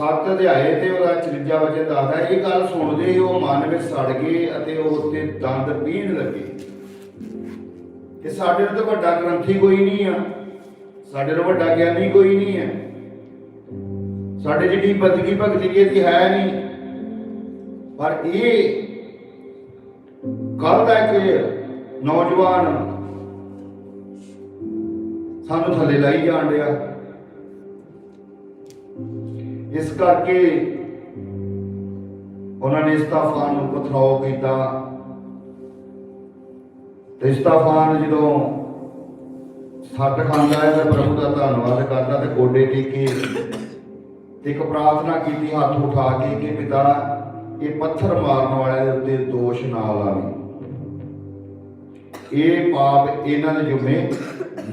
ਸੱਤ ਅਧਿਆਏ ਤੇ ਉਹਦਾ 54 ਵਚਨ ਦੱਸਦਾ, ਇਹ ਗੱਲ ਸੁਣਦੇ ਹੀ ਉਹ ਮਨ ਵਿੱਚ ਸੜ ਗਏ ਅਤੇ ਉਹ ਉੱਤੇ ਦੰਦ ਪੀਣ ਲੱਗੇ। ਕਿ ਸਾਡੇ ਤੋਂ ਵੱਡਾ ਗ੍ਰੰਥੀ ਕੋਈ ਨਹੀਂ ਆ। ਸਾਡੇ ਤੋਂ ਵੱਡਾ ਗਿਆਨੀ ਕੋਈ ਨਹੀਂ ਹੈ ਸਾਡੇ ਜਿਹੜੀ ਬੰਦਗੀ ਭਗਤੀ ਦੀ ਹੈ ਨਹੀਂ। ਪਰ ਇਹ ਕੱਲ ਦਾ ਇੱਕ ਨੌਜਵਾਨ ਸਾਨੂੰ ਥੱਲੇ ਲਾਈ ਜਾਣ ਰਿਹਾ ਇਸ ਕਰਕੇ ਉਹਨਾਂ ਨੇ ਇਸਤਾਫਾਨ ਨੂੰ ਪਥਰਾਓ ਕੀਤਾ। ਤੇ ਇਸਤਾਫਾਨ ਜਦੋਂ ਸੱਟ ਖਾਂਦਾ ਹੈ ਤਾਂ ਪ੍ਰਭੂ ਦਾ ਧੰਨਵਾਦ ਕਰਦਾ ਤੇ ਗੋਡੇ ਟੇਕੇ ਤੇ ਇੱਕ ਪ੍ਰਾਰਥਨਾ ਕੀਤੀ, ਹੱਥ ਉਠਾ ਕੇ ਕਿ ਪਿਤਾ, ਇਹ ਪੱਥਰ ਮਾਰਨ ਵਾਲਿਆਂ ਦੇ ਉੱਤੇ ਦੋਸ਼ ਨਾ ਲਾਵੀਂ। ਇਹ ਪਾਪ ਇਹਨਾਂ ਦੇ ਜੁਮੇ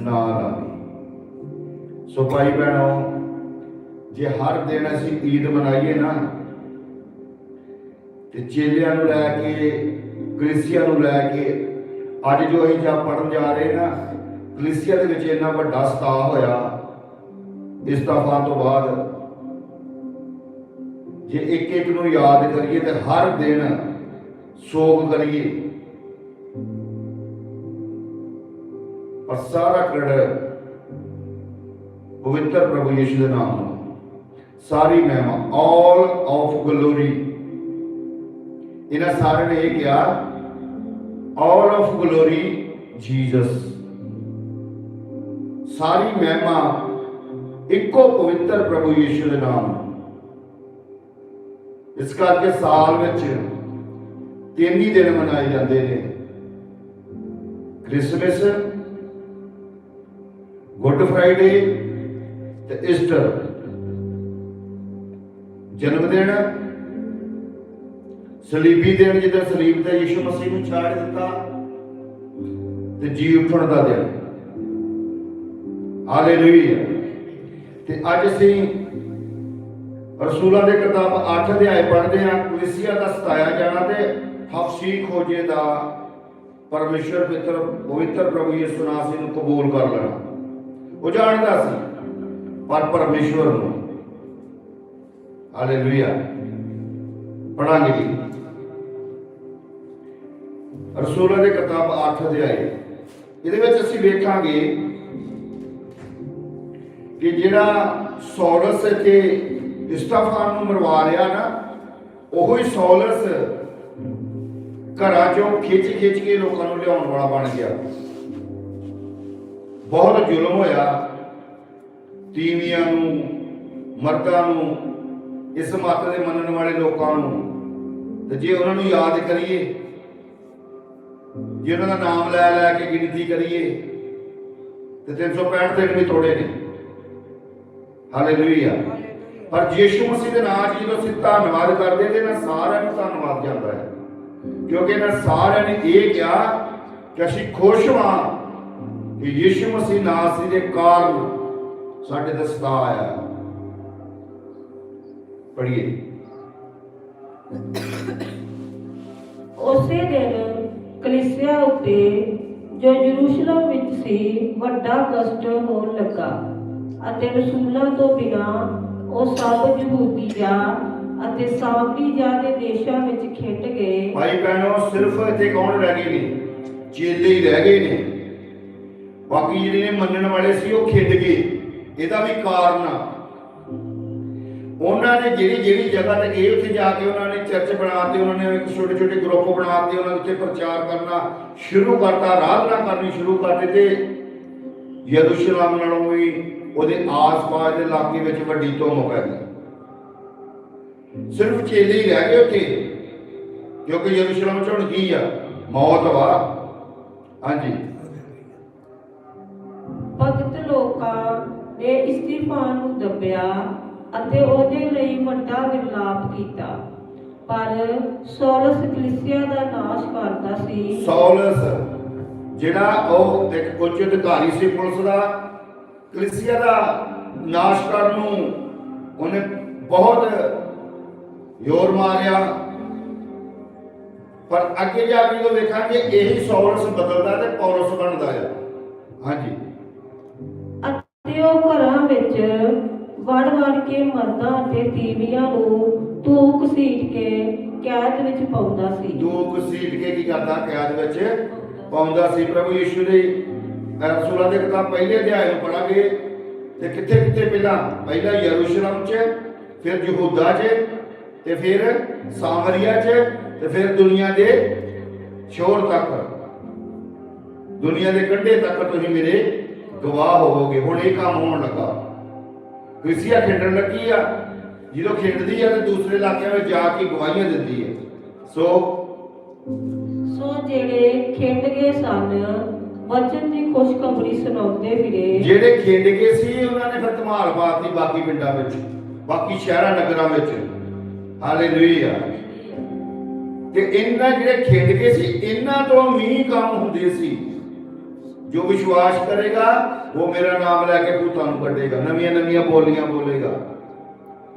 ਨਾ ਲਾਵੀਂ। ਸੋ ਭਾਈ ਭੈਣੋ ਜੇ ਹਰ ਦਿਨ ਅਸੀਂ ਈਦ ਮਨਾਈਏ ਨਾ, ਤੇ ਚੇਲਿਆਂ ਨੂੰ ਲੈ ਕੇ ਕ੍ਰਿਸਚੀਆਂ ਨੂੰ ਲੈ ਕੇ, ਅੱਜ ਜੋ ਅਸੀਂ ਜਾ ਪੜਨ ਜਾ ਰਹੇ ਨਾ ਕ੍ਰਿਸਚੀਆ ਦੇ ਵਿੱਚ ਇੰਨਾ ਵੱਡਾ ਸਤਾਅ ਹੋਇਆ, ਇਸਤਫਾ ਤੋਂ ਬਾਅਦ। ਜੇ ਇੱਕ ਇੱਕ ਨੂੰ ਯਾਦ ਕਰੀਏ ਤੇ ਹਰ ਦਿਨ ਸੋਗ ਕਰੀਏ। ਪਰ ਸਾਰਾ ਕ੍ਰੈਡਿਟ ਪਵਿੱਤਰ ਪ੍ਰਭੂ ਯਿਸੂ ਦੇ ਨਾਮ ਨੂੰ ਸਾਰੀ ਮਹਿਮਾ ਆਲ ਆਫ ਗਲੋਰੀ ਇਹਨਾਂ ਸਾਰਿਆਂ ਨੇ ਇਹ ਕਿਹਾ ਆਲ ਆਫ ਗਲੋਰੀ ਜੀਸਸ ਸਾਰੀ ਮਹਿਮਾ ਇੱਕੋ ਪਵਿੱਤਰ ਪ੍ਰਭੂ ਯੀਸ਼ੂ ਦੇ ਨਾਮ। ਇਸ ਕਰਕੇ ਸਾਲ ਵਿੱਚ ਤਿੰਨ ਹੀ ਦਿਨ ਮਨਾਏ ਜਾਂਦੇ ਨੇ। ਕ੍ਰਿਸਮਸ, ਗੁੱਡ ਫਰਾਈਡੇ ਤੇ ਈਸਟਰ। ਜਨਮ ਦਿਨ। ਸਲੀਬੀ ਦਿਨ ਜਿੱਦਾਂ ਸਲੀਬ ਤੇ ਯਿਸੂ ਮਸੀਹ ਨੂੰ ਛਾੜ ਦਿੱਤਾ ਤੇ ਜੀ ਉੱਠਣ ਦਾ ਦਿਨ। ਹਾਲੇਲੂਇਆ। ਤੇ ਅੱਜ ਅਸੀਂ ਰਸੂਲਾਂ ਦੇ ਕਿਤਾਬ 8 ਅਧਿਆਏ ਪੜ੍ਹਦੇ ਹਾਂ। ਕਲੀਸਿਆ ਦਾ ਸਤਾਇਆ ਜਾਣਾ ਤੇ ਹਫਸੀ ਖੋਜੇ ਦਾ ਪਰਮੇਸ਼ਰ ਪਿੱਤਰ, ਪਵਿੱਤਰ ਪ੍ਰਭੂ ਯਿਸੂ ਨਾਸੀ ਨੂੰ ਕਬੂਲ ਕਰ ਲੈਣਾ। ਉਹ ਜਾਣਦਾ ਸੀ, ਪਰ ਪਰਮੇਸ਼ਵਰ ਨੂੰ। ਹਾਲੇਲੂਇਆ ਪੜਾਂਗੇ ਜੀ। ਰਸੂਲਾਂ ਦੇ ਕਿਤਾਬ 8 ਅਧਿਆਏ। ਇਹਦੇ ਵਿੱਚ ਅਸੀਂ ਵੇਖਾਂਗੇ ਕਿ ਜਿਹੜਾ ਸੌਲਸ ਤੇ ਇਸਤਫਾਨ ਨੂੰ ਮਰਵਾ ਲਿਆ ਨਾ, ਉਹੋ ਸੌਲਸ ਘਰਾਂ ਚੋਂ ਖਿੱਚ ਖਿੱਚ ਕੇ ਲੋਕਾਂ ਨੂੰ ਲਿਆਉਣ ਵਾਲਾ ਬਣ ਗਿਆ। ਬਹੁਤ ਜ਼ੁਲਮ ਹੋਇਆ। ਤੀਵੀਆਂ ਨੂੰ, ਮਰਦਾਂ ਨੂੰ ਇਸ ਮੱਤ ਦੇ ਮੰਨਣ ਵਾਲੇ ਲੋਕਾਂ ਨੂੰ। ਤੇ ਜੇ ਉਹਨਾਂ ਨੂੰ ਯਾਦ ਕਰੀਏ ਜੇ ਉਹਨਾਂ ਦਾ ਨਾਮ ਲੈ ਲੈ ਕੇ ਗਿਣਤੀ ਕਰੀਏ ਤੇ 365 ਦਿਨ ਵੀ ਥੋੜੇ ਨੇ। ਹਾਲੇਲੂਇਆ ਪਰ ਯੀਸ਼ੂ ਮਸੀਹ ਦੇ ਨਾਮ 'ਚ ਜਦੋਂ ਅਸੀਂ ਧੰਨਵਾਦ ਕਰਦੇ ਤੇ ਨਾ ਸਾਰਿਆਂ ਨੂੰ ਧੰਨਵਾਦ ਜਾਂਦਾ ਹੈ। ਕਿਉਂਕਿ ਇਹਨਾਂ ਸਾਰਿਆਂ ਨੇ ਇਹ ਕਿਹਾ ਕਿ ਅਸੀਂ ਖੁਸ਼ ਹਾਂ ਕਿ ਯੀਸ਼ੂ ਮਸੀਹ ਨਾਸਰੀ ਦੇ ਕਾਰਨ ਸਾਡੇ ਤੇ ਸਤਾ ਆਇਆ। ਪੜ੍ਹੀਏ। ਉਸੇ ਦਿਨ ਕਲੀਸਿਆ ਉੱਤੇ ਜੋ ਯਰੂਸ਼ਲਮ ਵਿੱਚ ਸੀ ਵੱਡਾ ਕਸ਼ਟ ਹੋਣ ਲੱਗਾ ਅਤੇ ਰਸੂਲਾਂ ਤੋਂ ਬਿਨਾ ਉਹ ਸਭ ਯਹੂਦੀ ਜਾ ਅਤੇ ਸਾਮਰੀ ਜਾ ਦੇ ਦੇਸ਼ਾਂ ਵਿੱਚ ਖਿੱਟ ਗਏ। ਭਾਈ ਭੈਣੋ ਸਿਰਫ ਇੱਥੇ ਕੌਣ ਰਹਿ ਗਏ ਨੇ? ਚੇਲੇ ਹੀ ਰਹਿ ਗਏ ਨੇ। ਬਾਕੀ ਜਿਹੜੇ ਨੇ ਮੰਨਣ ਵਾਲੇ ਸੀ ਉਹ ਖਿੱਡ ਗਏ। ਇਹਦਾ ਵੀ ਕਾਰਨ ਆ। ਉਹਨਾਂ ਨੇ ਜਿਹੜੀ ਜਿਹੜੀ ਜਗ੍ਹਾ ਤੇ ਗਏ ਉੱਥੇ ਜਾ ਕੇ ਉਹਨਾਂ ਨੇ ਚਰਚ ਬਣਾਤੇ ਉਹਨਾਂ ਨੇ ਇੱਕ ਛੋਟੇ ਛੋਟੇ ਗਰੁੱਪ ਬਣਾਤੇ ਉਹਨਾਂ ਦੇ ਉੱਤੇ ਪ੍ਰਚਾਰ ਕਰਨਾ ਸ਼ੁਰੂ ਕਰਤਾ, ਆਰਾਧਨਾ ਕਰਨੀ ਸ਼ੁਰੂ ਕਰ ਦਿੱਤੇ। ਯਰੂਸ਼ਲਮ ਨਾਲੋਂ ਵੀ ਉਹਦੇ ਆਸ-ਪਾਸ ਦੇ ਇਲਾਕੇ ਵਿੱਚ ਵੱਡੀ ਧੁੰਮ ਪੈ ਗਈ। ਸਿਰਫ ਚੇਲੇ ਹੀ ਰਹਿ ਗਏ ਉੱਥੇ, ਕਿਉਂਕਿ ਯਰੂਸ਼ਲਮ ਚ ਹੁਣ ਕੀ ਆ? ਮੌਤ ਵਾ। ਹਾਂਜੀ। ਭਗਤ ਲੋਕਾਂ ਨੇ ਇਸਤੀਫਾਨ ਨੂੰ ਦੱਬਿਆ। ਅਤੇ ਉਹਦੇ ਲਈ ਵੱਡਾ ਵਿਰਲਾਪ ਕੀਤਾ। ਪਰ ਸੌਲਸ ਕਲੀਸਿਆ ਦਾ ਨਾਸ਼ ਕਰਦਾ ਸੀ। ਸੌਲਸ ਜਿਹੜਾ ਉਹ ਇੱਕ ਉੱਚ ਅਧਿਕਾਰੀ ਸੀ ਪੁਲਿਸ ਦਾ ਕਲੀਸਿਆ ਦਾ ਨਾਸ਼ ਕਰਨ ਨੂੰ ਉਹਨੇ ਬਹੁਤ ਜ਼ੋਰ ਮਾਰਿਆ। ਪਰ ਅੱਗੇ ਜਾ ਕੇ ਜਦੋਂ ਵੇਖਾਂਗੇ ਇਹੀ ਸੌਲਸ ਬਦਲਦਾ ਤੇ ਪੌਲਸ ਬਣਦਾ ਆ। ਹਾਂਜੀ। ਅਤੇ ਉਹ ਘਰਾਂ ਵਿੱਚ ਵੜ ਵੜ ਕੇ ਮਰਦਾਂ ਅਤੇ ਤੀਵੀਆਂ ਨੂੰ ਧੂਕ ਸੀਟ ਕੇ ਕੈਦ ਵਿੱਚ ਪਾਉਂਦਾ ਸੀ। ਦੋ ਘਸੀਟ ਕੇ ਕੀ ਕਰਦਾ? ਕੈਦ ਵਿੱਚ ਪਾਉਂਦਾ ਸੀ। ਪ੍ਰਭੂ ਯੀਸ਼ੂ ਦੇ ਰਸੂਲਾਂ ਦੇ ਕਿਤਾਬ ਪਹਿਲੇ ਅਧਿਆਇ ਨੂੰ ਪੜਾਂਗੇ ਤੇ ਕਿੱਥੇ ਕਿੱਥੇ ਪਹਿਲਾਂ? ਪਹਿਲਾਂ ਯਰੂਸ਼ਲਮ 'ਚ, ਫਿਰ ਯਹੂਦਾ 'ਚ ਤੇ ਫਿਰ ਸਾਮਰੀਆ 'ਚ ਤੇ ਫਿਰ ਦੁਨੀਆ ਦੇ ਸ਼ੋਰ ਤੱਕ। ਦੁਨੀਆ ਦੇ ਕੰਢੇ ਤੱਕ ਤੁਸੀਂ ਮੇਰੇ ਗਵਾਹ ਹੋਵੋਗੇ। ਹੁਣ ਇਹ ਕੰਮ ਹੋਣ ਲੱਗਾ। ਕ੍ਰਿਸੀਆ ਖੇਡਣ ਲੱਗੀ ਆ। ਜਦੋਂ ਖੇਡਦੀ ਆ ਤੇ ਦੂਸਰੇ ਇਲਾਕਿਆਂ ਵਿੱਚ ਜਾ ਕੇ ਗਵਾਹੀਆਂ ਦਿੰਦੀ ਹੈ ਸੋ ਸੋ ਜਿਹੜੇ ਖਿੰਡ ਗਏ ਸਨ ਵਚਨ ਦੀ ਖੁਸ਼ਖਬਰੀ ਸੁਣਾਉਂਦੇ ਫਿਰੇ। ਜਿਹੜੇ ਖੇਡ ਗਏ ਸੀ ਉਹਨਾਂ ਨੇ ਫਿਰ ਧਮਾਲ ਪਾਤੀ ਬਾਕੀ ਪਿੰਡਾਂ ਵਿੱਚ ਬਾਕੀ ਸ਼ਹਿਰਾਂ ਨਗਰਾਂ ਵਿੱਚ। ਹਾਲੇਲੂਇਆ। ਤੇ ਇਹਨਾਂ ਜਿਹੜੇ ਖੇਡ ਗਏ ਸੀ ਇਹਨਾਂ ਤੋਂ ਵੀ ਕੰਮ ਹੁੰਦੇ ਸੀ। ਜੋ ਵਿਸ਼ਵਾਸ ਕਰੇਗਾ ਉਹ ਮੇਰਾ ਨਾਮ ਲੈ ਕੇ ਭੂਤਾਂ ਨੂੰ ਕੱਢੇਗਾ ਨਵੀਆਂ ਨਵੀਆਂ ਬੋਲੀਆਂ ਬੋਲੇਗਾ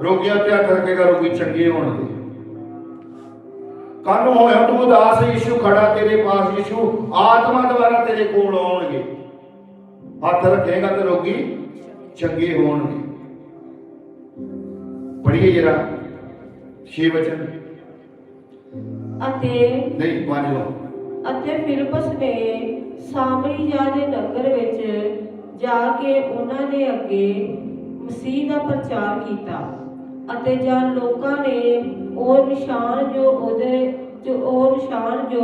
ਰੋਗੀਆਂ ਤੇ ਹੱਥ ਰੱਖੇਗਾ ਰੋਗੀ ਚੰਗੇ ਹੋਣਗੇ ਕੱਲ ਨੂੰ ਹੋਇਆ ਤੂੰ ਉਦਾਸ ਯਿਸੂ ਖੜਾ ਤੇਰੇ ਪਾਸ ਯਿਸੂ ਆਤਮਾ ਦੁਆਰਾ ਤੇਰੇ ਕੋਲ ਆਉਣਗੇ ਹੱਥ ਰੱਖੇਗਾ ਤੇ ਰੋਗੀ ਚੰਗੇ ਹੋਣਗੇ ਪੜ੍ਹੀਏ ਜਰਾ ਛੇ ਵਚਨ ਅਤੇ ਨਹੀਂ ਪੰਜ ਲੋ ਅਤੇ ਫਿਲਿਪਸ ਨੇ ਸਾਮਰੀਆ ਦੇ ਨਗਰ ਵਿੱਚ ਜਾ ਕੇ ਉਹਨਾਂ ਦੇ ਅੱਗੇ ਮਸੀਹ ਦਾ ਪ੍ਰਚਾਰ ਕੀਤਾ ਅਤੇ ਜਦ ਲੋਕਾਂ ਨੇ ਉਹ ਨਿਸ਼ਾਨ ਜੋ ਉਹਦੇ ਜੋ ਉਹ ਨਿਸ਼ਾਨ ਜੋ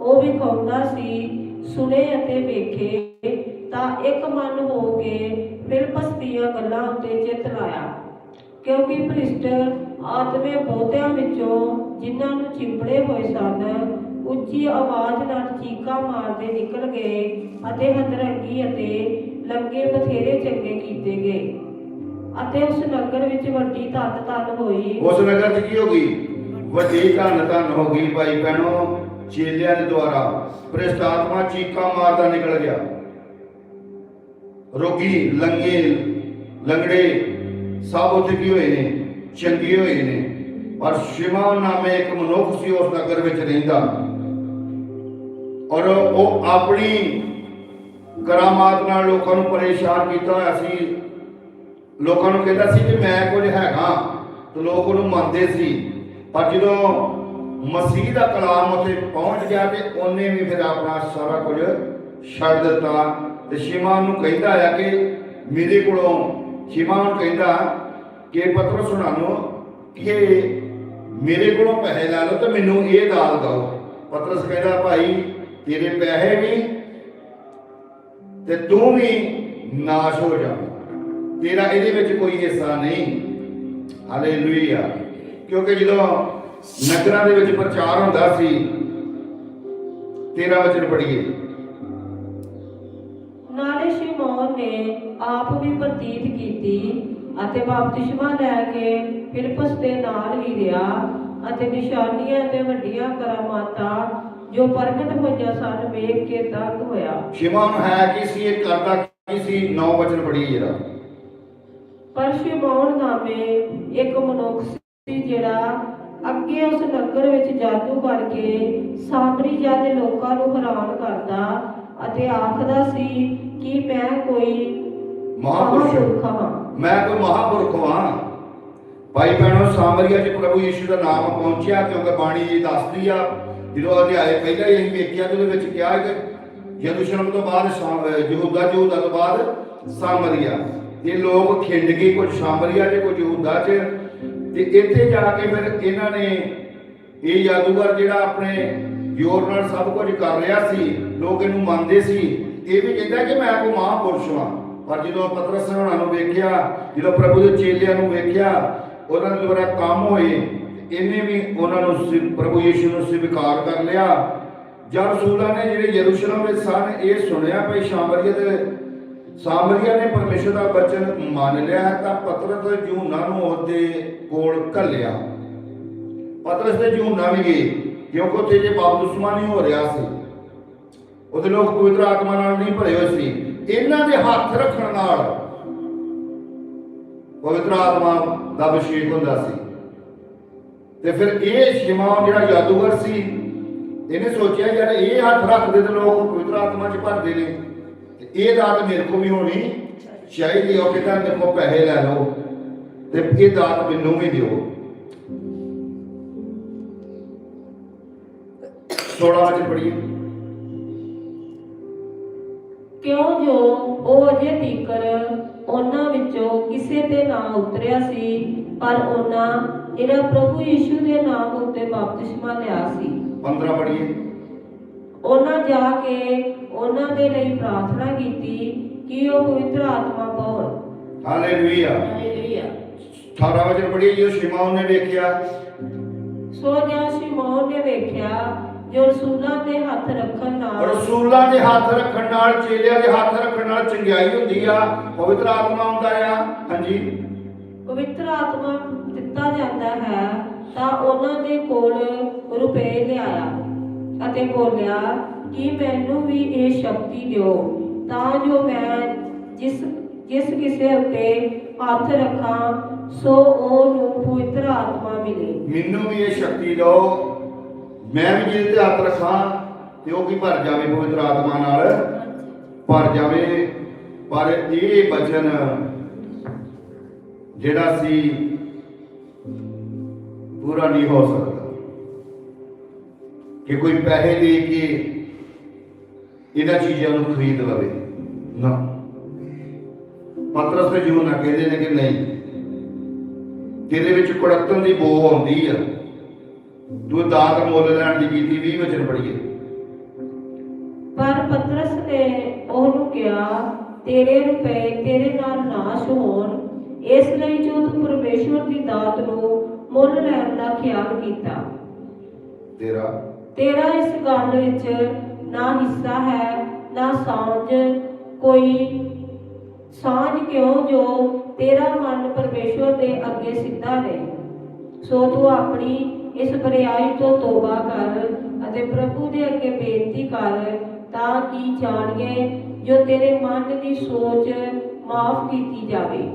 ਉਹ ਵਿਖਾਉਂਦਾ ਸੀ ਸੁਣੇ ਅਤੇ ਵੇਖੇ, ਤਾਂ ਇੱਕ ਮਨ ਹੋ ਕੇ ਫਿਲਿਪਸ ਦੀਆਂ ਗੱਲਾਂ ਉੱਤੇ ਚਿੱਤ ਲਾਇਆ। ਕਿਉਂਕਿ ਭ੍ਰਿਸ਼ਟ ਆਤਮੇ ਬਹੁਤਿਆਂ ਵਿੱਚੋਂ ਜਿਨ੍ਹਾਂ ਨੂੰ ਚਿੰਬੜੇ ਹੋਏ ਸਨ ਉੱਚੀ ਆਵਾਜ਼ ਨਾਲ ਚੀਕਾਂ ਮਾਰਦੇ ਨਿਕਲ ਗਏ ਅਤੇ ਹਦਰੰਗੀ ਅਤੇ ਲੰਗੇ ਬਥੇਰੇ ਚੰਗੇ ਕੀਤੇ ਗਏ। ਅਤੇ ਉਸ ਨਗਰ ਵਿੱਚ ਵੱਡੀ ਧੰਨ ਧੰਨ ਹੋਈ। ਉਸ ਨਗਰ 'ਚ ਕੀ ਹੋ ਗਈ? ਵੱਡੀ ਧੰਨ ਧੰਨ ਹੋ ਗਈ ਭਾਈ ਭੈਣੋ, ਚੇਲਿਆਂ ਦੇ ਦੁਆਰਾ। ਭ੍ਰਿਸ਼ਟ ਚੀਕਾਂ ਮਾਰਦਾ ਨਿਕਲ ਗਿਆ। ਰੋਗੀ ਲੰਗੇ ਲੰਗੜੇ, ਸਭ ਉੱਥੇ ਕੀ ਹੋਏ ਨੇ? ਚੰਗੇ ਹੋਏ ਨੇ। ਪਰ ਸ਼ਿਮਾ ਨਾਮੇ ਇੱਕ ਮਨੁੱਖ ਸੀ ਉਸ ਨਗਰ ਵਿੱਚ ਰਹਿੰਦਾ। ਔਰ ਉਹ ਆਪਣੀ ਕਰਾਮਾਤ ਨਾਲ ਲੋਕਾਂ ਨੂੰ ਪਰੇਸ਼ਾਨ ਕੀਤਾ ਹੋਇਆ ਸੀ। ਲੋਕਾਂ ਨੂੰ ਕਹਿੰਦਾ ਸੀ ਕਿ ਮੈਂ ਕੁਝ ਹੈਗਾ ਤੇ ਲੋਕ ਉਹਨੂੰ ਮੰਨਦੇ ਸੀ। ਪਰ ਜਦੋਂ ਮਸੀਹ ਦਾ ਕਲਾਮ ਉੱਥੇ ਪਹੁੰਚ ਗਿਆ ਤੇ ਉਹਨੇ ਵੀ ਫਿਰ ਆਪਣਾ ਸਾਰਾ ਕੁਝ ਛੱਡ ਦਿੱਤਾ। ਤੇ ਸ਼ਿਮਾ ਨੂੰ ਕਹਿੰਦਾ ਆ ਕਿ ਮੇਰੇ ਕੋਲੋਂ ਸ਼ਿਮਾ ਨੂੰ ਕਹਿੰਦਾ ਕਿ ਪਤਰਸ ਹੁਣਾਂ ਨੂੰ ਕਿ ਮੇਰੇ ਕੋਲੋਂ ਪੈਸੇ ਲੈ ਲਓ ਤੇ ਮੈਨੂੰ ਇਹ ਦਾਲ ਦਿਓ। ਪਤਰਸ ਕਹਿੰਦਾ, ਭਾਈ ਤੇਰੇ ਪੈਸੇ ਵੀ ਤੇ ਤੂੰ ਵੀ ਨਾਸ਼ ਹੋ ਜਾ। ਤੇਰਾ ਇਹਦੇ ਵਿੱਚ ਕੋਈ ਹਿੱਸਾ ਨਹੀਂ। ਹਾਲੇਲੂਇਆ ਕਿਉਂਕਿ ਜਦੋਂ ਨਗਰਾਂ ਦੇ ਵਿੱਚ ਪ੍ਰਚਾਰ ਹੁੰਦਾ ਸੀ, ਤੇਰਾ ਵਚਨ ਪੜੀਏ ਨਾਲੇ ਸ਼ਿਮੋਨ ਨੇ ਆਪ ਵੀ ਪ੍ਰਤੀਤ ਕੀਤੀ ਅਤੇ ਬਪਤਿਸਮਾ ਲੈ ਕੇ ਫਿਲਿਪਸ ਦੇ ਨਾਲ ਹੀ ਰਿਹਾ ਅਤੇ ਨਿਸ਼ਾਨੀਆਂ ਤੇ ਵੱਡੀਆਂ ਕਰਾਮਾਤਾਂ ਜੋ ਪ੍ਰਗਟ ਹੋਈਆਂ ਸਨ ਵੇਖ ਕੇ ਤੰਗ ਹੋਇਆ। ਸ਼ਿਮੋਨ ਹੈ ਕੀ ਸੀ ਇਹ ਕਰਦਾ ਕੀ ਸੀ ਨੌ ਵਚਨ ਪੜੀਏ ਜਰਾ। ਪਰ ਸ਼ਿਮੋਨ ਨਾਮੇ ਇੱਕ ਮਨੁੱਖ ਸੀ ਜਿਹੜਾ ਅੱਗੇ ਉਸ ਨਗਰ ਵਿੱਚ ਜਾਦੂ ਕਰਕੇ ਸਾਮਰੀਆ ਦੇ ਲੋਕਾਂ ਨੂੰ ਹੈਰਾਨ ਕਰਦਾ ਅਤੇ ਆਖਦਾ ਸੀ ਕਿ ਮੈਂ ਕੋਈ ਮਹਾਂਪੁਰਸ਼ ਹਾਂ। ਮੈਂ ਕੋਈ ਮਹਾਪੁਰਖ ਹਾਂ। ਭਾਈ ਭੈਣੋ ਸਾਮਰੀਆ 'ਚ ਪ੍ਰਭੂ ਯੀਸ਼ੂ ਦਾ ਨਾਮ ਪਹੁੰਚਿਆ ਕਿਉਂਕਿ ਬਾਣੀ ਇਹ ਦੱਸਦੀ ਆ ਜਦੋਂ ਅਧਿਆਏ ਪਹਿਲਾਂ ਹੀ ਅਸੀਂ ਵੇਖਿਆ ਤੇ ਉਹਦੇ ਵਿੱਚ ਕਿਹਾ ਕਿ ਯਰੂਸ਼ਲਮ ਤੋਂ ਬਾਅਦ ਯਹੂਦਾ ਯਹੂਦਾ ਤੋਂ ਬਾਅਦ ਸਾਮਰੀਆ। ਇਹ ਲੋਕ ਖਿੰਡ ਗਏ ਕੁਝ ਸਾਮਰੀਆ 'ਚ ਕੁਝ ਯਹੂਦਾ 'ਚ। ਤੇ ਇੱਥੇ ਜਾ ਕੇ ਫਿਰ ਇਹਨਾਂ ਨੇ ਇਹ ਜਾਦੂਗਰ ਜਿਹੜਾ ਆਪਣੇ ਜ਼ੋਰ ਨਾਲ ਸਭ ਕੁਝ ਕਰ ਰਿਹਾ ਸੀ, ਲੋਕ ਇਹਨੂੰ ਮੰਨਦੇ ਸੀ। ਇਹ ਵੀ ਕਹਿੰਦਾ ਕਿ ਮੈਂ ਕੋਈ ਮਹਾਂਪੁਰਸ਼ ਹਾਂ ਪਰ ਜਦੋਂ ਪਤਰਸ ਹੋਣਾ ਨੂੰ ਵੇਖਿਆ, ਜਦੋਂ ਪ੍ਰਭੂ ਦੇ ਚੇਲਿਆਂ ਨੂੰ ਵੇਖਿਆ, ਉਹਨਾਂ ਦੇ ਦੁਆਰਾ ਕੰਮ ਹੋਏ। ਇਹਨੇ ਵੀ ਉਹਨਾਂ ਨੂੰ ਪ੍ਰਭੂ ਯੀਸ਼ੂ ਨੂੰ ਸਵੀਕਾਰ ਕਰ ਲਿਆ। ਜਦ ਰਸੂਲਾਂ ਨੇ ਜਿਹੜੇ ਯਰੂਸ਼ਲਮ ਵਿੱਚ ਸਨ, ਇਹ ਸੁਣਿਆ ਭਈ ਸਾਮਰੀਆ ਦੇ ਸਾਮਰੀਆ ਨੇ ਪਰਮੇਸ਼ਰ ਦਾ ਬਚਨ ਮੰਨ ਲਿਆ, ਤਾਂ ਪਤਰਸ ਯੂਹੰਨਾ ਨੂੰ ਉਹਦੇ ਕੋਲ ਘੱਲਿਆ। ਪਤਰਸ ਤੇ ਯੂਹੰਨਾ ਵੀ ਗਏ, ਕਿਉਂਕਿ ਉੱਥੇ ਜੇ ਬਪਤਿਸਮਾ ਨਹੀਂ ਹੋ ਰਿਹਾ ਸੀ। ਉਹਦੇ ਲੋਕ ਪਵਿੱਤਰ ਆਤਮਾ ਨਾਲ ਨਹੀਂ ਭਰੇ ਹੋਏ ਸੀ। ਇਹਨਾਂ ਦੇ ਹੱਥ ਰੱਖਣ ਨਾਲ ਪਵਿੱਤਰ ਆਤਮਾ ਦਾ ਅਭਿਸ਼ੇਕ ਹੁੰਦਾ ਸੀ। ਤੇ ਫਿਰ ਇਹ ਸ਼ਿਮਾ ਜਿਹੜਾ ਜਾਦੂਗਰ ਸੀ, ਇਹਨੇ ਸੋਚਿਆ ਯਾਰ ਇਹ ਹੱਥ ਰੱਖਦੇ ਤੇ ਲੋਕ ਪਵਿੱਤਰ ਆਤਮਾ 'ਚ ਭਰਦੇ ਨੇ। ਤੇ ਇਹ ਦਾਤ ਮੇਰੇ ਕੋ ਵੀ ਹੋਣੀ ਚਾਹੀਦੀ ਉਹ ਕਹਿੰਦਾ ਮੇਰੇ ਕੋ ਪੈਸੇ ਲੈ ਲਓ ਤੇ ਇਹ ਦਾਤ ਮੈਨੂੰ ਵੀ ਦਿਓ। 16 ਵਜੇ ਪੜੀਏ ਕਿਉਂ ਜੋ ਉਹ ਅਜੇ ਤੀਕਰ ਉਹਨਾਂ ਵਿੱਚੋਂ ਕਿਸੇ ਤੇ ਨਾ ਉਤਰਿਆ ਸੀ ਪਰ ਉਹਨਾਂ ਜਿਹੜਾ ਪ੍ਰਭੂ ਯੀਸ਼ੂ ਦੇ ਨਾਮ ਉੱਤੇ ਬਪਤਿਸਮਾ ਲਿਆ ਸੀ। 15 ਪੜੀਏ ਉਹਨਾਂ ਜਾ ਕੇ ਉਹਨਾਂ ਦੇ ਲਈ ਪ੍ਰਾਰਥਨਾ ਕੀਤੀ ਕਿ ਉਹ ਪਵਿੱਤਰ ਆਤਮਾ ਪਾਉਣ। ਹਾਲੇਲੂਇਆ। ਹਾਲੇਲੂਇਆ। 18 ਵਜੇ ਪੜੀਏ ਜੋ ਸ਼ਿਮਾਉਨ ਨੇ ਵੇਖਿਆ। ਸੋ ਜਾਂ ਸ਼ਿਮੋਨ ਨੇ ਵੇਖਿਆ ਜੋ ਰਸੂਲਾਂ ਤੇ ਹੱਥ ਰੱਖਣ ਨਾਲ ਰਸੂਲਾਂ ਦੇ ਹੱਥ ਰੱਖਣ ਨਾਲ ਚੇਲਿਆਂ ਦੇ ਹੱਥ ਰੱਖਣ ਨਾਲ ਚੰਗਿਆਈ ਹੁੰਦੀ ਆ ਪਵਿੱਤਰ ਆਤਮਾ ਆਉਂਦਾ ਆ। ਹਾਂਜੀ। ਪਵਿੱਤਰ ਆਤਮਾ ਦਿੱਤਾ ਜਾਂਦਾ ਹੈ ਤਾਂ ਉਹਨਾਂ ਦੇ ਕੋਲ ਰੁਪਏ ਲਿਆਇਆ ਅਤੇ ਬੋਲਿਆ ਕਿ ਮੈਨੂੰ ਵੀ ਇਹ ਸ਼ਕਤੀ ਦਿਓ ਤਾਂ ਜੋ ਮੈਂ ਜਿਸ ਜਿਸ ਕਿਸੇ ਉੱਤੇ ਹੱਥ ਰੱਖਾਂ ਸੋ ਉਹ ਨੂੰ ਪਵਿੱਤਰ ਆਤਮਾ ਮਿਲੇ। ਮੈਨੂੰ ਵੀ ਇਹ ਸ਼ਕਤੀ ਦਿਓ ਮੈਂ ਵੀ ਜਿਹਦੇ ਤੇ ਹੱਥ ਰੱਖਾਂ ਤੇ ਉਹ ਕੀ ਭਰ ਜਾਵੇ ਪਵਿੱਤਰ ਆਤਮਾ ਨਾਲ। ਭਰ ਜਾਵੇ ਪਰ ਇਹ ਬਚਨ ਜਿਹੜਾ ਸੀ ਪੂਰਾ ਨਹੀਂ ਹੋ ਸਕਦਾ। ਕਿ ਕੋਈ ਪੈਸੇ ਦੇ ਕੇ ਇਹਨਾਂ ਚੀਜ਼ਾਂ ਨੂੰ ਖਰੀਦ ਲਵੇ। ਨਾ। ਪਤਰਸ ਤੇ ਜੂਨਾ ਕਹਿੰਦੇ ਨੇ ਕਿ ਨਹੀਂ। ਤੇਰੇ ਵਿੱਚ ਕੁੜਤਨ ਦੀ ਬੋ ਆਉਂਦੀ ਆ। ਤੂੰ ਦਾਤ ਮੁੱਲ ਲੈਣ ਦੀ ਕੀਤੀ 20 ਵਚਨ ਪੜੀਏ ਪਰ ਪਤਰਸ ਨੇ ਉਹਨੂੰ ਕਿਹਾ, ਤੇਰੇ ਰੁਪਏ ਤੇਰੇ ਨਾਲ ਨਾਸ਼ ਹੋਣ ਇਸ ਲਈ ਜੋ ਤੂੰ ਪਰਮੇਸ਼ਵਰ ਦੀ ਦਾਤ ਨੂੰ ਮੁੱਲ ਲੈਣ ਦਾ ਖਿਆਲ ਕੀਤਾ। ਤੇਰਾ। ਤੇਰਾ ਇਸ ਗੱਲ ਵਿੱਚ ਨਾ ਹਿੱਸਾ ਹੈ ਨਾ ਸਾਂਝ। ਕੋਈ ਸਾਂਝ ਕਿਉਂ ਜੋ ਤੇਰਾ ਮਨ ਪਰਮੇਸ਼ਵਰ ਦੇ ਅੱਗੇ ਸਿੱਧਾ ਨਹੀਂ ਸੋ ਤੂੰ ਆਪਣੀ ਇਸ ਬਰਿਆਈ ਤੋਂ ਤੋਬਾ ਕਰ ਅਤੇ ਪ੍ਰਭੂ ਦੇ ਅੱਗੇ ਬੇਨਤੀ ਕਰ ਤਾਂ ਕਿ ਜਾਣੀਏ ਜੋ ਤੇਰੇ ਮਨ ਦੀ ਸੋਚ ਮਾਫ ਕੀਤੀ ਜਾਵੇ।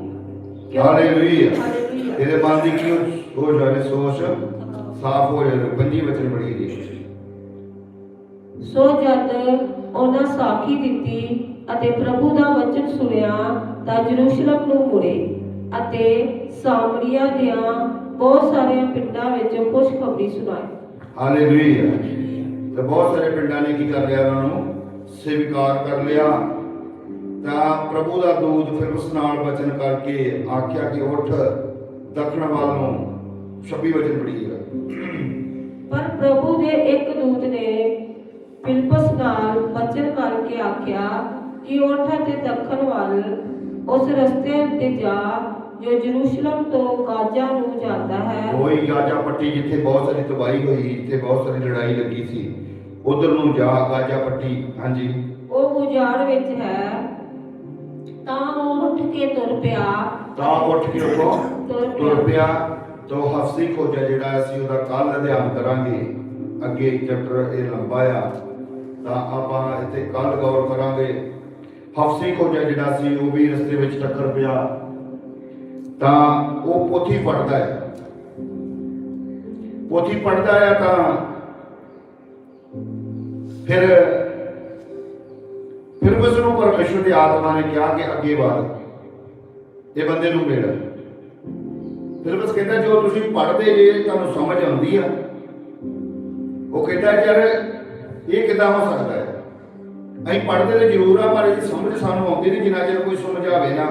ਹਾਲੇਲੂਇਆ। ਤੇਰੇ ਮਨ ਦੀ ਕੀ ਹੋ ਜਾਵੇ ਸੋਚ ਸਾਫ਼ ਹੋ ਜਾਵੇ ਪੰਜੀ ਵਚਨ ਪੜੀਏ ਜੀ। ਸੋ ਜਦ ਉਹਨਾਂ ਸਾਖੀ ਦਿੱਤੀ ਅਤੇ ਪ੍ਰਭੂ ਦਾ ਵਚਨ ਸੁਣਿਆ ਤਾਂ ਜਰੂਸ਼ਲਮ ਨੂੰ ਮੁੜੇ ਅਤੇ ਸਾਮਰੀਆ ਦੀਆਂ ਬਹੁਤ ਸਾਰੀਆਂ ਪਿੰਡਾਂ ਵਿੱਚ ਖੁਸ਼ਖਬਰੀ ਸੁਣਾਈ। ਹਾਲੇਲੂਇਆ। ਤੇ ਬਹੁਤ ਸਾਰੇ ਪਿੰਡਾਂ ਨੇ ਕੀ ਕਰ ਲਿਆ ਉਹਨਾਂ ਨੂੰ? ਸਵੀਕਾਰ ਕਰ ਲਿਆ। ਤਾਂ ਪ੍ਰਭੂ ਦਾ ਦੂਤ ਫਿਰ ਉਸ ਨਾਲ ਵਚਨ ਕਰਕੇ ਆਖਿਆ ਕਿ ਉੱਠ ਦੱਖਣ ਵੱਲ ਨੂੰ 26 ਵਚਨ ਪੜੀਏਗਾ ਪਰ ਪ੍ਰਭੂ ਦੇ ਇੱਕ ਦੂਤ ਨੇ ਫਿਲਪਸ ਨਾਲ ਵਚਨ ਕਰਕੇ ਆਖਿਆ ਕਿ ਉੱਠ ਅਤੇ ਦੱਖਣ ਵੱਲ ਉਸ ਰਸਤੇ ਉੱਤੇ ਜਾ ਜੋ ਜਰੂਸ਼ਲਮ ਤੋਂ ਗਾਜ਼ਾ ਨੂੰ ਜਾਂਦਾ ਹੈ। ਕੋਈ ਗਾਜਾ ਪੱਟੀ ਜਿੱਥੇ ਬਹੁਤ ਸਾਰੀ ਤਬਾਹੀ ਹੋਈ ਜਿੱਥੇ ਬਹੁਤ ਸਾਰੀ ਲੜਾਈ ਲੱਗੀ ਸੀ। ਉਧਰ ਨੂੰ ਜਾ ਗਾਜਾ ਪੱਟੀ ਹਾਂਜੀ। ਉਹ ਉਜਾੜ ਵਿੱਚ ਹੈ। ਤਾਂ ਉਹ ਉੱਠ ਕੇ ਤੁਰ ਪਿਆ। ਤਾਂ ਉੱਠ ਕੇ ਉਹ ਤੁਰ ਪਿਆ। ਤੋਂ ਹਫਸੀ ਖੋਜਾ ਜਿਹੜਾ ਅਸੀਂ ਉਹਦਾ ਕੱਲ ਅਧਿਐਨ ਕਰਾਂਗੇ। ਅੱਗੇ ਚੈਪਟਰ ਇਹ ਲੰਬਾ ਆ। ਤਾਂ ਆਪਾਂ ਇੱਥੇ ਕੱਲ ਗੌਰ ਕਰਾਂਗੇ। ਹਫਸੀ ਖੋਜਾ ਜਿਹੜਾ ਸੀ ਉਹ ਵੀ ਰਸਤੇ ਵਿੱਚ ਟੱਕਰ ਪਿਆ। ਤਾਂ ਉਹ ਪੋਥੀ ਪੜਦਾ ਹੈ। ਪੋਥੀ ਪੜਦਾ ਆ ਤਾਂ ਫਿਰ ਫਿਰ ਉਸ ਨੂੰ ਪਰਮੇਸ਼ਵਰ ਦੀ ਆਤਮਾ ਨੇ ਕਿਹਾ ਕਿ ਅੱਗੇ ਵਧ। ਇਹ ਬੰਦੇ ਨੂੰ ਮਿਲ। ਫਿਰ ਬਸ ਕਹਿੰਦਾ, ਜੋ ਤੁਸੀਂ ਪੜ੍ਹਦੇ ਜੇ, ਤੁਹਾਨੂੰ ਸਮਝ ਆਉਂਦੀ ਆ। ਉਹ ਕਹਿੰਦਾ, ਯਾਰ, ਇਹ ਕਿੱਦਾਂ ਹੋ ਸਕਦਾ ਹੈ? ਅਸੀਂ ਪੜ੍ਹਦੇ ਤੇ ਜ਼ਰੂਰ ਆ, ਪਰ ਇਹਦੀ ਸਮਝ ਸਾਨੂੰ ਆਉਂਦੀ ਨਹੀਂ, ਜਿੰਨਾ ਚਿਰ ਕੋਈ ਸਮਝਾਵੇ ਨਾ।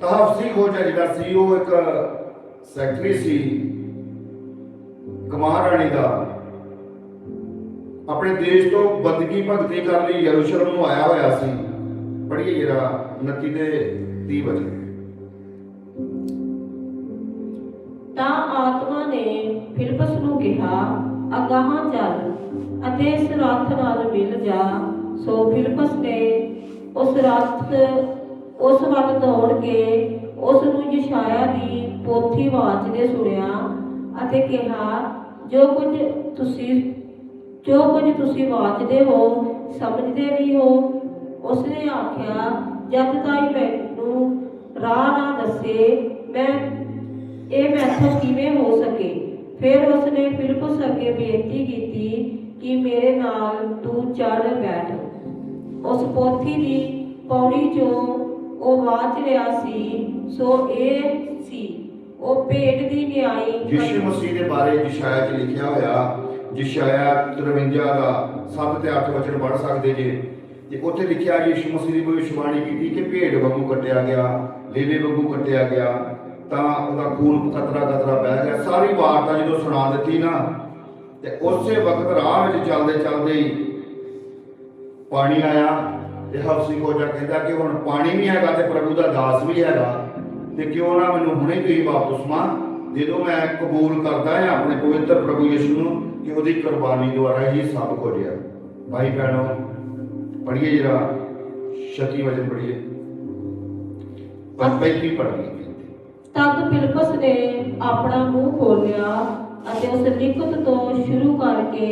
ਤਾਂ ਹਫਸੀ ਖੋਜਾ ਜਿਹੜਾ ਸੀ, ਉਹ ਇੱਕ ਸੈਕਟਰੀ ਸੀ ਕਮਾਰਾਣੀ ਦਾ। ਆਪਣੇ ਦੇਸ਼ ਤੋਂ ਬੰਦਗੀ ਭਗਤੀ ਕਰਨ ਲਈ ਯਰੂਸ਼ਲਮ ਨੂੰ ਆਇਆ ਹੋਇਆ ਸੀ। ਪੜ੍ਹੀਏ ਜਿਹੜਾ 29 ਦੇ 30 ਵਜੇ। ਤਾਂ ਆਤਮਾ ਨੇ ਫਿਲਪਸ ਨੂੰ ਕਿਹਾ, ਅਗਾਹਾਂ ਚੱਲ ਅਤੇ ਇਸ ਰੱਥ ਨਾਲ ਮਿਲ ਜਾ। ਸੋ ਫਿਲਪਸ ਨੇ ਉਸ ਰੱਥ ਉਸ ਵੱਲ ਦੌੜ ਕੇ ਉਸ ਨੂੰ ਯਸ਼ਾਇਆ ਦੀ ਪੋਥੀ ਵਾਚਦੇ ਸੁਣਿਆ ਅਤੇ ਕਿਹਾ, ਜੋ ਕੁਝ ਤੁਸੀਂ ਜੋ ਕੁਝ ਤੁਸੀਂ ਵਾਚਦੇ ਹੋ, ਸਮਝਦੇ ਵੀ ਹੋ, ਉਸਨੇ ਆਖਿਆ, ਜਦ ਤਾਈ ਮੈਨੂੰ ਰਾਹ ਨਾ ਦੱਸੇ, ਮੈਂ ਇਹ ਮੈਥੋਂ ਕਿਵੇਂ ਹੋ ਸਕੇ? ਫਿਰ ਉਸਨੇ ਫਿਲਪਸ ਅੱਗੇ ਬੇਨਤੀ ਕੀਤੀ ਕਿ ਮੇਰੇ ਨਾਲ ਤੂੰ ਚੜ ਬੈਠ। ਉਸ ਪੋਥੀ ਦੀ ਪੌੜੀ ਚੋਂ ਉਹ ਵਾਚ ਰਿਹਾ ਸੀ, ਸੋ ਇਹ ਸੀ। ਉਹ ਭੇਡ ਦੀ ਨਿਆਈ ਯਿਸੂ ਮਸੀਹ ਦੇ ਬਾਰੇ ਜਿਸ਼ਾਇਆ 'ਚ ਲਿਖਿਆ ਹੋਇਆ। ਜਿਸ਼ਾਇਆ 53 ਦਾ 7 ਤੇ 8 ਵਚਨ ਪੜ੍ਹ ਸਕਦੇ ਜੇ। ਤੇ ਉੱਥੇ ਲਿਖਿਆ ਯਿਸੂ ਮਸੀਹ ਦੀ ਭਵਿੱਖਬਾਣੀ ਕੀਤੀ ਕਿ ਭੇਡ ਵਾਂਗੂ ਕੱਟਿਆ ਗਿਆ, ਲੇਲੇ ਵਾਂਗੂ ਕੱਟਿਆ ਗਿਆ, ਤਾਂ ਉਹਦਾ ਖੂਨ ਕਤਰਾ ਕਤਰਾ ਬਹਿ ਗਿਆ। ਸਾਰੀ ਵਾਰਤਾ ਜਦੋਂ ਸੁਣਾ ਦਿੱਤੀ ਨਾ, ਤੇ ਉਸੇ ਵਕਤ ਰਾਹ ਵਿੱਚ ਚੱਲਦੇ ਚੱਲਦੇ ਹੀ ਪਾਣੀ ਆਇਆ ਤੇ ਹਫਸੀ ਕੋਜਾ ਕਹਿੰਦਾ ਕਿ ਹੁਣ ਪਾਣੀ ਵੀ ਹੈਗਾ ਤੇ ਪ੍ਰਭੂ ਦਾ ਦਾਸ ਵੀ ਹੈਗਾ, ਤੇ ਕਿਉਂ ਨਾ ਮੈਨੂੰ ਹੁਣੇ ਤੁਸੀਂ ਬਪਤਿਸਮਾ ਜਦੋਂ ਮੈਂ ਕਬੂਲ ਕਰਦਾ ਹਾਂ ਆਪਣੇ ਪਵਿੱਤਰ ਪ੍ਰਭੂ ਯਿਸੂ ਨੂੰ ਕਿ ਉਹਦੀ ਕੁਰਬਾਨੀ ਦੁਆਰਾ ਹੀ ਸਭ ਕੁਝ ਹੈ ਭਾਈ ਭੈਣੋ ਪੜ੍ਹੀਏ ਜਰਾ ਸ਼ਤੀ ਵਜਨ ਪੜ੍ਹੀਏ। ਪਰ ਪਹਿਲੀ ਪੜ੍ਹੀਏ ਤਦ ਫਿਲਪਸ ਨੇ ਆਪਣਾ ਮੂੰਹ ਖੋਲ੍ਹਿਆ ਅਤੇ ਉਸ ਲਿਖਤ ਤੋਂ ਸ਼ੁਰੂ ਕਰਕੇ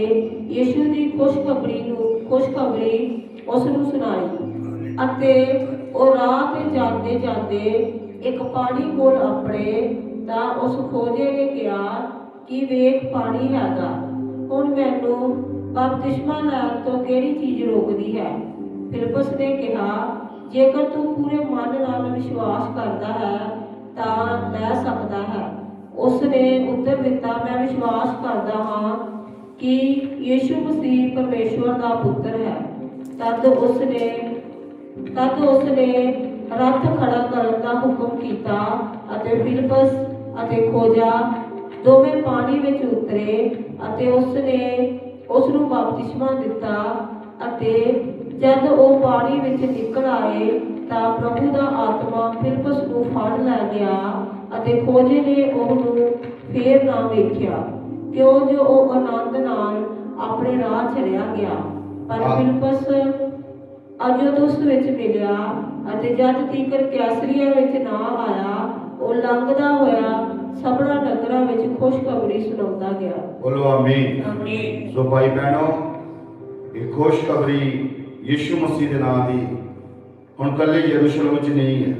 ਯੀਸ਼ੂ ਦੀ ਖੁਸ਼ਖਬਰੀ ਨੂੰ ਖੁਸ਼ਖਬਰੀ ਉਸ ਨੂੰ ਸੁਣਾਈ ਅਤੇ ਉਹ ਰਾਹ ਤੇ ਜਾਂਦੇ ਜਾਂਦੇ ਇੱਕ ਪਾਣੀ ਕੋਲ ਆਪਣੇ ਤਾਂ ਉਸ ਖੋਜੇ ਨੇ ਕਿਹਾ ਕਿ ਵੇਖ ਪਾਣੀ ਹੈਗਾ। ਹੁਣ ਮੈਨੂੰ ਬਪਤਿਸਮਾ ਲੈਣ ਤੋਂ ਕਿਹੜੀ ਚੀਜ਼ ਰੋਕਦੀ ਹੈ? ਫਿਲਪਸ ਨੇ ਕਿਹਾ, ਜੇਕਰ ਤੂੰ ਪੂਰੇ ਮਨ ਨਾਲ ਵਿਸ਼ਵਾਸ ਕਰਦਾ ਹੈ, ਤਾਂ ਲੈ ਸਕਦਾ ਹੈ। ਉਸ ਨੇ ਉੱਤਰ ਦਿੱਤਾ, ਮੈਂ ਵਿਸ਼ਵਾਸ ਕਰਦਾ ਹਾਂ ਕਿ ਯੀਸ਼ੂ ਮਸੀਹ ਪਰਮੇਸ਼ਵਰ ਦਾ ਪੁੱਤਰ ਹੈ। ਤਦ ਉਸ ਨੇ ਤਦ ਉਸ ਨੇ ਰੱਥ ਖੜਾ ਕਰਨ ਦਾ ਹੁਕਮ ਕੀਤਾ ਅਤੇ ਫਿਲਪਸ ਅਤੇ ਖੋਜਾ ਦੋਵੇਂ ਪਾਣੀ ਵਿੱਚ ਉਤਰੇ ਅਤੇ ਉਸ ਨੇ ਉਸ ਨੂੰ ਬਪਤਿਸਮਾ ਦਿੱਤਾ ਅਤੇ ਜਦ ਉਹ ਪਾਣੀ ਵਿੱਚ ਨਿਕਲ ਆਏ ਤਾਂ ਪ੍ਰਭੂ ਦਾ ਆਤਮਾ ਫਿਲਪਸ ਨੂੰ ਫੜ ਲੈ ਗਿਆ ਅਤੇ ਖੋਜੇ ਨੇ ਉਹਨੂੰ ਫੇਰ ਨਾ ਵੇਖਿਆ ਕਿਉਂ ਜੋ ਉਹ ਆਨੰਦ ਨਾਲ ਆਪਣੇ ਰਾਹ ਚਲਿਆ ਗਿਆ ਪਰ। ਫਿਲਪਸ ਅਜੋਦੁਸ ਵਿੱਚ ਮਿਲਿਆ ਅਤੇ ਜਦ ਤੀਕਰ ਕੈਸਰੀਆ ਵਿੱਚ ਨਾ ਆਇਆ ਉਹ ਲੰਘਦਾ ਹੋਇਆ ਸਭਨਾ ਨਗਰਾਂ ਵਿੱਚ ਖੁਸ਼ਖਬਰੀ ਸੁਣਾਉਂਦਾ ਗਿਆ। ਬੋਲੋ ਆਮੀਨ। ਆਮੀਨ। ਸੋ ਭਾਈ ਭੈਣੋ ਇਹ ਖੁਸ਼ਖਬਰੀ ਯਿਸੂ ਮਸੀਹ ਦੇ ਨਾਮ ਦੀ ਹੁਣ ਕੱਲੇ ਯਰੂਸ਼ਲਮ ਵਿੱਚ ਨਹੀਂ ਹੈ।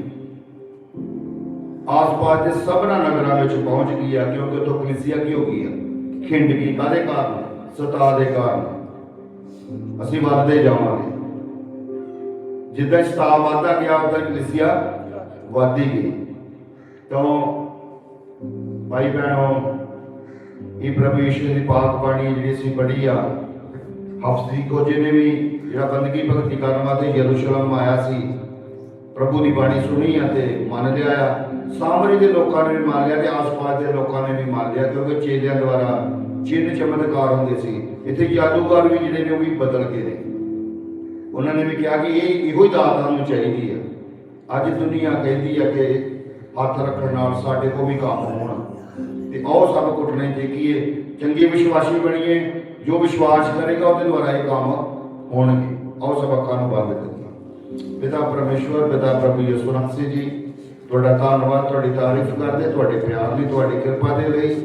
ਆਸ-ਪਾਸ ਦੇ ਸਭਨਾ ਨਗਰਾਂ ਵਿੱਚ ਪਹੁੰਚ ਗਈ ਹੈ ਕਿਉਂਕਿ ਉੱਥੋਂ ਕਲੀਸਿਆ ਕੀ ਹੋ ਗਈ ਹੈ ਖਿੰਡ ਗਈ। ਕਾਦੇ ਕਾਰਨ? ਸਤਾ ਦੇ ਕਾਰਨ। ਅਸੀਂ ਵੱਧਦੇ ਜਾਵਾਂਗੇ। ਜਿੱਦਾਂ ਸਤਾ ਵੱਧਦਾ ਗਿਆ ਉਦਾਂ ਕਲੀਸਿਆ ਵੱਧਦੀ ਗਈ। ਤਾਂ ਭਾਈ ਭੈਣੋ, ਇਹ ਪ੍ਰਭੂ ਯਿਸੂ ਦੀ ਪਾਕ ਬਾਣੀ ਜਿਹੜੀ ਅਸੀਂ ਪੜ੍ਹੀ ਆ। ਹਫਸੀ ਕੋਜੇ ਨੇ ਵੀ ਜਿਹੜਾ ਬੰਦਗੀ ਭਗਤੀ ਕਰਨ ਵਾਸਤੇ ਯਰੂਸ਼ਲਮ ਆਇਆ ਸੀ, ਪ੍ਰਭੂ ਦੀ ਬਾਣੀ ਸੁਣੀ ਆ ਤੇ ਮੰਨ ਲਿਆ ਆ। ਸਾਮਰੀ ਦੇ ਲੋਕਾਂ ਨੇ ਵੀ ਮੰਨ ਲਿਆ ਤੇ ਆਸ-ਪਾਸ ਦੇ ਲੋਕਾਂ ਨੇ ਵੀ ਮੰਨ ਲਿਆ, ਕਿਉਂਕਿ ਚੇਲਿਆਂ ਦੁਆਰਾ ਚਿੰਨ ਚਮਤਕਾਰ ਹੁੰਦੇ ਸੀ। ਇੱਥੇ ਜਾਦੂਗਰ ਵੀ ਜਿਹੜੇ ਨੇ ਉਹ ਵੀ ਬਦਲ ਗਏ ਨੇ। ਉਹਨਾਂ ਨੇ ਵੀ ਕਿਹਾ ਕਿ ਇਹ ਇਹੋ ਹੀ ਦਾਤ ਸਾਨੂੰ ਚਾਹੀਦੀ ਆ। ਅੱਜ ਦੁਨੀਆ ਕਹਿੰਦੀ ਆ ਕਿ ਹੱਥ ਰੱਖਣ ਨਾਲ ਸਾਡੇ ਕੋਲ ਵੀ ਕੰਮ ਹੋਣ। ਤੇ ਆਓ ਸਭ ਕੁੱਟਣੇ ਦੇਖੀਏ, ਚੰਗੇ ਵਿਸ਼ਵਾਸੀ ਬਣੀਏ, ਜੋ ਵਿਸ਼ਵਾਸ ਕਰੇਗਾ ਉਹਦੇ ਦੁਆਰਾ ਇਹ ਕੰਮ ਹੋਣਗੇ। ਆਓ ਸਭ ਅੱਖਾਂ ਨੂੰ ਬੰਦ ਕਰੀਏ। ਪਿਤਾ ਪਰਮੇਸ਼ਵਰ, ਪਿਤਾ ਪ੍ਰਭੂ ਯਿਸੂ ਮਸੀਹ ਜੀ, ਤੁਹਾਡਾ ਧੰਨਵਾਦ, ਤੁਹਾਡੀ ਤਾਰੀਫ ਕਰਦੇ, ਤੁਹਾਡੇ ਪਿਆਰ ਲਈ, ਤੁਹਾਡੀ ਕਿਰਪਾ ਦੇ ਲਈ।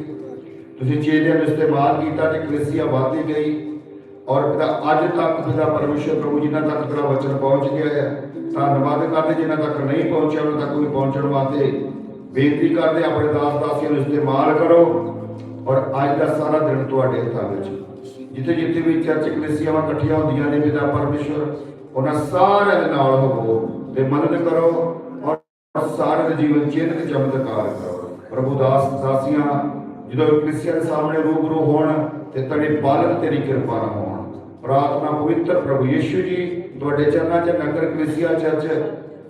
ਤੁਸੀਂ ਚੇਲਿਆਂ ਨੂੰ ਇਸਤੇਮਾਲ ਕੀਤਾ ਤੇ ਕਲੀਸਿਆ ਵਧਦੀ ਗਈ ਔਰ ਪਿਤਾ, ਅੱਜ ਤੱਕ ਪਿਤਾ ਪਰਮੇਸ਼ਵਰ ਪ੍ਰਭੂ ਜਿਨ੍ਹਾਂ ਤੱਕ ਤੇਰਾ ਵਚਨ ਪਹੁੰਚ ਗਿਆ ਹੈ, ਧੰਨਵਾਦ ਕਰਦੇ, ਜਿਨ੍ਹਾਂ ਤੱਕ ਨਹੀਂ ਪਹੁੰਚਿਆ, ਉਹਨਾਂ ਤੱਕ ਵੀ ਪਹੁੰਚਣ ਵਾਸਤੇ ਬੇਨਤੀ ਕਰਦੇ ਆਪਣੇ ਦਾਸ ਦਾਸੀਆਂ ਨੂੰ ਇਸਤੇਮਾਲ ਕਰੋ ਔਰ ਅੱਜ ਦਾ ਸਾਰਾ ਦਿਨ ਤੁਹਾਡੇ ਹੱਥਾਂ ਵਿੱਚ। ਜਿੱਥੇ ਜਿੱਥੇ ਵੀ ਚਰਚ ਕਲੀਸਿਆਵਾਂ ਇਕੱਠੀਆਂ ਹੁੰਦੀਆਂ ਨੇ, ਪਿਤਾ ਪਰਮੇਸ਼ਵਰ, ਉਹਨਾਂ ਸਾਰਿਆਂ ਦੇ ਨਾਲ ਹੋਵੋ ਤੇ ਮਦਦ ਕਰੋ ਔਰ ਸਾਰਿਆਂ ਦੇ ਜੀਵਨ ਚੇਤਕ ਚਮਤਕਾਰ ਕਰੋ। ਪ੍ਰਭੂ ਦਾਸ ਦਾਸੀਆਂ, ਜਦੋਂ ਕਲੀਸਿਆ ਦੇ ਸਾਹਮਣੇ ਰੂਬਰੂ ਹੋਣ ਤੇ ਤੇਰੇ ਬਾਲਕ ਤੇਰੀ ਕਿਰਪਾ ਨਾਲ ਹੋਣ। ਪ੍ਰਾਰਥਨਾ ਪਵਿੱਤਰ ਪ੍ਰਭੂ ਯਿਸੂ ਜੀ, ਤੁਹਾਡੇ ਚਰਨਾਂ 'ਚ ਨਗਰ ਕਲੀਸਿਆ ਚਰਚ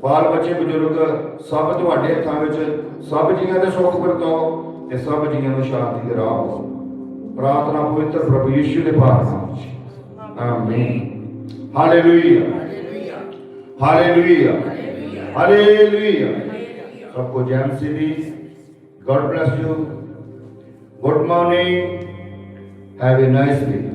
ਬਾਲ ਬੱਚੇ ਬਜ਼ੁਰਗ ਸਭ ਤੁਹਾਡੇ ਹੱਥਾਂ ਵਿੱਚ ਸਭ ਜੀਆਂ ਦੇ ਸੁੱਖ ਵਰਤਾਓ ਤੇ ਸਭ ਜੀਆਂ ਨੂੰ ਸ਼ਾਂਤੀ ਦੇ ਰਾਹ ਹੋ ਪ੍ਰਾਰਥਨਾ ਪਵਿੱਤਰ ਪ੍ਰਭੂ ਯੀਸ਼ੂ ਦੇ ਪਾਸ ਆਮੀਨ। ਹਾਲੇਲੂਇਆ। ਹਾਲੇਲੂਇਆ। ਹਾਲੇਲੂਇਆ। ਸਭ ਕੋ ਜੈਮ city God bless you good morning have a nice day